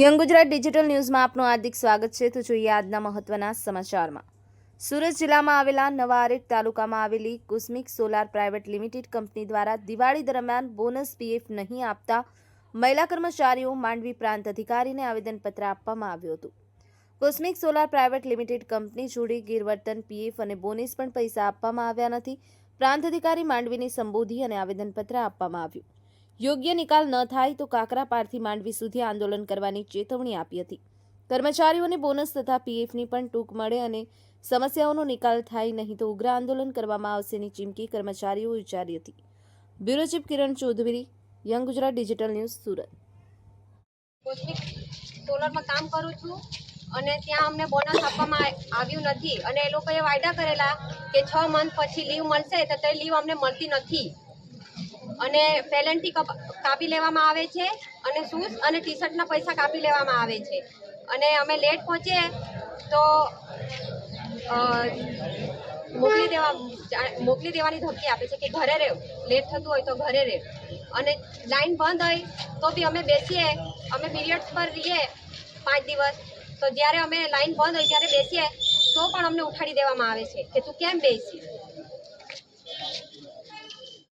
Young Gujarat digital ન્યૂઝમાં આપનું હાર્દિક સ્વાગત છે. તો જોઈએ આજના મહત્વના સમાચારમાં. સુરત જિલ્લામાં આવેલા નવા આરેટ તાલુકામાં આવેલી cosmic solar private limited company દ્વારા દિવાળી દરમિયાન બોનસ પીએફ નહીં આપતા મહિલા કર્મચારીઓ માંડવી પ્રાંત અધિકારીને આવેદનપત્ર આપવામાં આવ્યું હતું. Cosmic solar private limited company જોડી ગેરવર્તન પીએફ અને બોનસ પણ પૈસા આપવામાં આવ્યા નથી. પ્રાંત અધિકારી માંડવીને સંબોધી અને આવેદનપત્ર આપવામાં આવ્યું. યોગ્ય નિકાલ ન થાય તો કાકરાપારથી માંડવી સુધી આંદોલન કરવાની ચેતવણી આપી હતી. કર્મચારીઓને બોનસ તથા પીએફની પણ ટૂંક મળે અને સમસ્યાઓનો નિકાલ થાય નહીં તો ઉગ્ર આંદોલન કરવામાં આવશેની ચીમકી કર્મચારીઓ ઉચ્ચારી હતી. Bureau chief Kiran Chaudhary, young Gujarat digital news, Surat. Cosmic કામ કરું છું અને ત્યાં અમને બોનસ આપવામાં આવ્યું નથી અને એ લોકોએ વાયદા કરેલા કે છ મંથ પછી લીવ મળશે તો તે લીવ અમને મળતી નથી. અને પેલેન્ટી કાપી લેવામાં આવે છે અને શૂઝ અને ટી શર્ટના પૈસા કાપી લેવામાં આવે છે. અને અમે લેટ પહોંચીએ તો મોકલી દેવા, મોકલી દેવાની ધમકી આપે છે કે ઘરે રહેવું લેટ થતું હોય તો ઘરે રહેવું અને લાઈન બંધ હોય તો બી અમે બેસીએ, અમે પીરિયડ્સ પર રહીએ પાંચ દિવસ. તો જ્યારે અમે લાઈન બંધ હોય ત્યારે બેસીએ, તો પણ અમને ઉઠાડી દેવામાં આવે છે કે તું કેમ બેસી